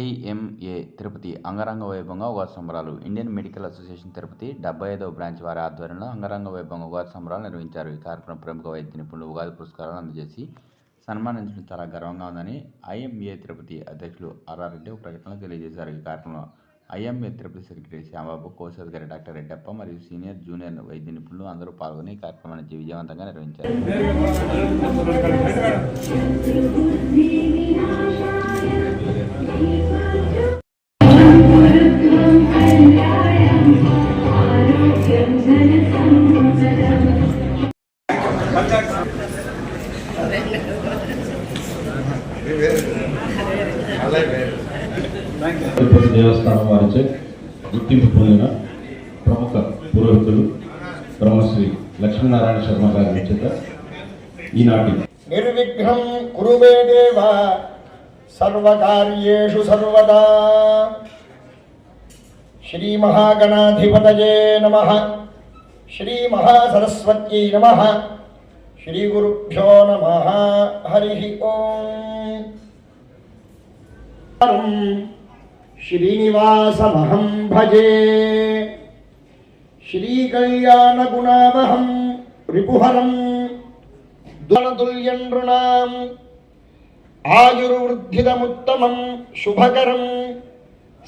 IMA Tirupati అంగరంగ వైభవంగా ఉగాది సంబరాలు. ఇండియన్ మెడికల్ అసోసియేషన్ తిరుపతి డెబ్బై ఐదవ బ్రాంచ్ వారి ఆధ్వర్యంలో అంగరంగ వైభవంగా ఉగాది సంబరాలు నిర్వహించారు. ఈ కార్యక్రమం ప్రముఖ వైద్య నిపుణులు ఉగాది పురస్కారాలు అందజేసి సన్మానించడం చాలా గర్వంగా ఉందని ఐఎంఏ తిరుపతి అధ్యక్షులు ఆర్ఆర్ రెడ్డి ఒక ప్రకటనలో తెలియజేశారు. ఈ కార్యక్రమంలో ఐఎంఏ త్రిపుల్ సెక్రటరీ శ్యాంబాబు కోశాధికారి డాక్టర్ రెడ్డప్ప మరియు సీనియర్ జూనియర్ వైద్య నిపుణులు అందరూ పాల్గొని ఈ కార్యక్రమాన్ని విజయవంతంగా నిర్వహించారు. తిరుపతి దేవస్థానం వారిచే గుర్తింపు పొందిన ప్రముఖ పురోహితులు బ్రహ్మశ్రీ లక్ష్మీనారాయణ శర్మ గారి చేత ఈనాటి నిర్విఘ్నం కురుమే దేవ సర్వకార్యేషు సర్వదా. శ్రీ మహాగణాధిపతయే నమ. శ్రీ మహాసరస్వత్యై నమ. శ్రీ గురుభ్యో నమ. హరి ఓం. శ్రీనివాసమహం భజే శ్రీకళ్యాణగుణావహం రిపుహరం దులతుల్యం నృణాం ఆయుర్వృద్ధిదముత్తమం శుభకరం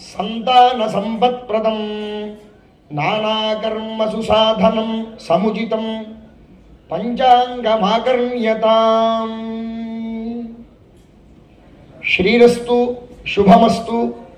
సంతాన సంపత్ప్రదం నానాకర్మసు సాధనం సముచితం పంచాంగమాకర్ణ్యతాం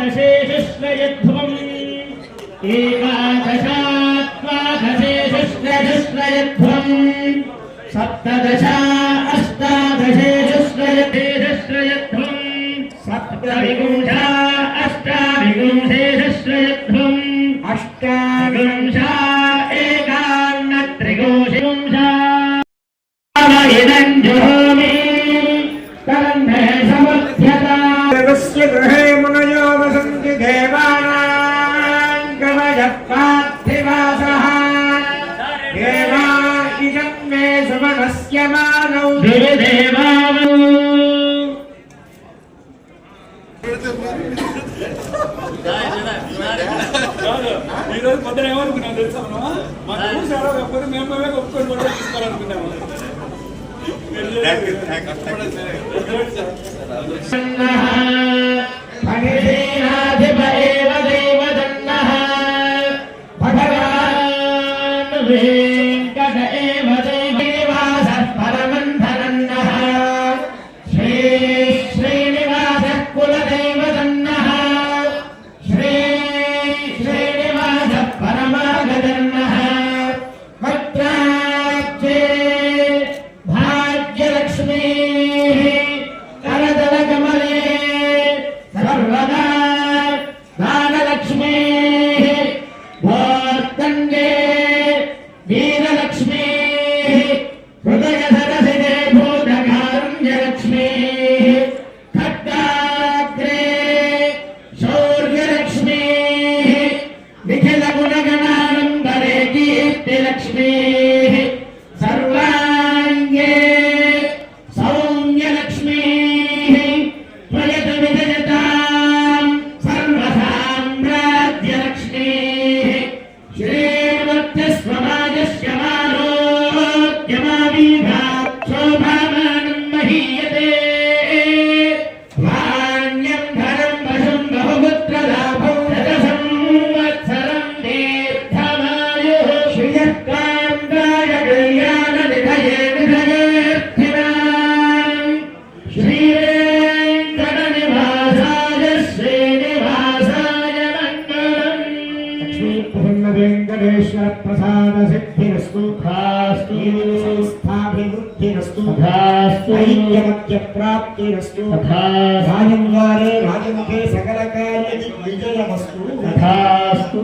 एकादशे शुश्रयध्वम् एकादशात्वादशे शुश्रयुश्रयध्वम् सप्तदश ఈరోజు పొద్దున ఏమనుకున్నాం తెలుసా మనం మా తమ్ముడు సారా ఒక్కరు మేము మేమే ఒప్పుకొని కూడా తీసుకోవాలనుకున్నాము వెంకట ఏవ లక్ష్మీప్రసన్న వెంకటేశ్వర ప్రసాద సిద్ధిరస్తు तथास्तु సంస్థాభివృద్ధిరస్తు तथास्तु ఐక్యమత్య ప్రాప్తిరస్తు तथास्तु రాజంగారే రాజముఖే సకల కార్య విజయమస్తు तथास्तु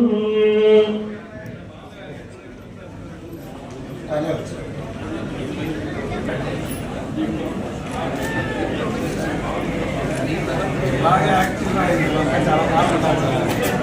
బాగా యాక్టివ్గా అయింది. చాలా బాగా